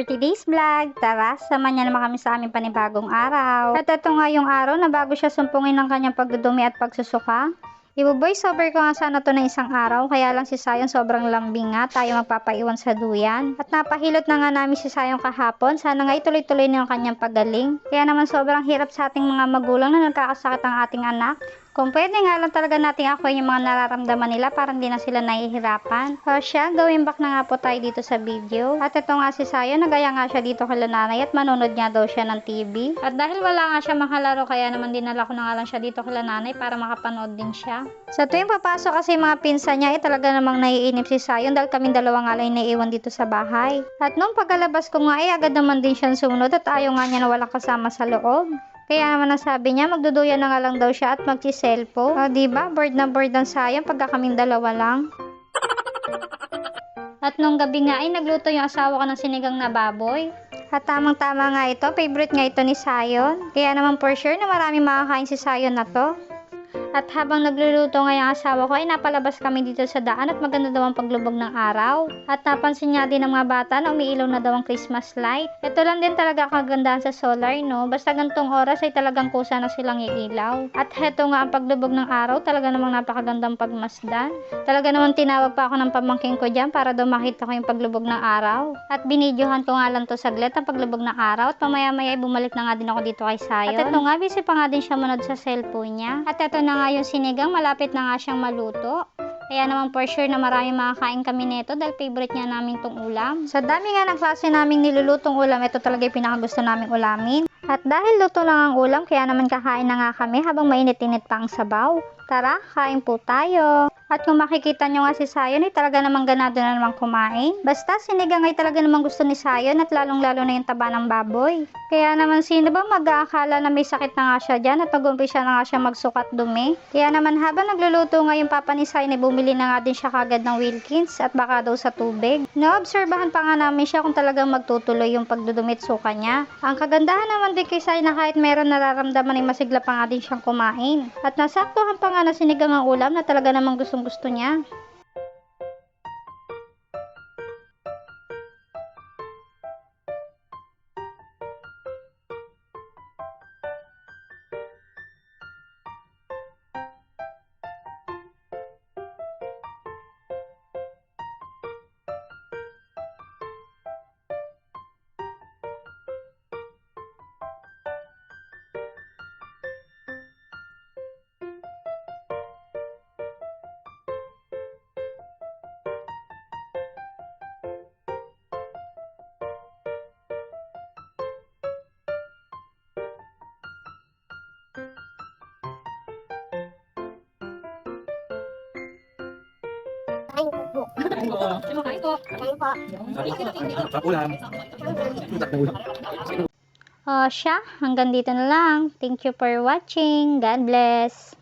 for today's vlog. Tara, samahan niya naman kami sa aming panibagong araw. At ito nga yung araw na bago siya sumpungin ng kanyang pagdudumi at pagsusuka. Ibo-voice ko nga sana to na isang araw, kaya lang si Sayon sobrang lambing nga, tayo magpapaiwan sa duyan. At napahilot na nga namin si Sayon kahapon, sana nga ituloy-tuloy na kanyang pagaling. Kaya naman sobrang hirap sa ating mga magulang na nagkakasakit ang ating anak. Kung pwede nga lang talaga natin ako yung mga nararamdaman nila para hindi na sila nahihirapan. O siya, gawin back na nga po tayo dito sa video. At ito nga si Sayo, nagaya nga siya dito kay nanay at manonood nga daw siya ng TV. At dahil wala nga siya makalaro, kaya naman dinala ko na nga lang siya dito kay nanay para makapanood din siya. Sa tuwing papasok kasi mga pinsan niya, eh talaga namang naiinip si Sayon dahil kaming dalawa nga lang naiiwan dito sa bahay. At nung pagkalabas ko nga, eh agad naman din siyang sumunod at ayaw nga niya na walang kasama sa loob. Kaya naman ang sabi niya, magduduyan na nga lang daw siya at magsiselfo. O, diba? Bored na bored ang sayang pagka kaming dalawa lang. At nung gabi nga ay nagluto yung asawa ko ng sinigang na baboy. At tamang-tama nga ito, favorite nga ito ni Sayon. Kaya naman for sure na marami makakain si Sayon na to. At habang nagluluto nga yung asawa ko ay napalabas kami dito sa daan at maganda daw ang paglubog ng araw. At napansin niya din ng mga bata na umiilaw na daw ang Christmas light. Ito lang din talaga kagandahan sa solar, no? Basta gantong oras ay talagang kusa na silang iilaw. At heto nga ang paglubog ng araw, talaga namang napakagandang pagmasdan. Talaga namang tinawag pa ako ng pamangking ko dyan para daw makita ko yung paglubog ng araw. At binidyohan ko nga lang to saglit ang paglubog ng araw at mamaya-maya ay bumalik na nga din ako dito kay Sayon. At ito nga, busy pa nga din siya manood sa cellphone niya. At ito na nga yung sinigang, malapit na nga siyang maluto. Kaya naman for sure na marami makakain kami nito dahil favorite niya namin tong ulam. Sa dami nga ng klase naming nilulutong ulam, ito talaga yung pinakagusto naming ulamin. At dahil luto lang ang ulam, kaya naman kakain na nga kami habang mainit-init pa ang sabaw. Tara, kain po tayo. At kung makikita nyo nga si Sayon, ay talaga namang ganado na naman kumain. Basta sinigang ay talaga namang gusto ni Sayon at lalong-lalo na yung taba ng baboy. Kaya naman sino ba mag-aakala na may sakit na nga siya dyan at nag-umpisa na nga siya magsukat dumi. Kaya naman habang nagluluto nga yung papa ni Sayon, ay bumili na nga din siya kagad ng Wilkins at baka daw sa tubig. Naobserbahan pa nga namin siya kung talagang magtutuloy yung pagdudumit suka niya. Ang kagandahan naman din kay Sayon na kahit meron nararamdaman ay masigla pa nga din siyang kumain. At nasaktuhan pa nga na sinigang ang ulam na talaga namang gusto niya. Po. Kain po. Siya, hanggang dito na lang. Thank you for watching. God bless.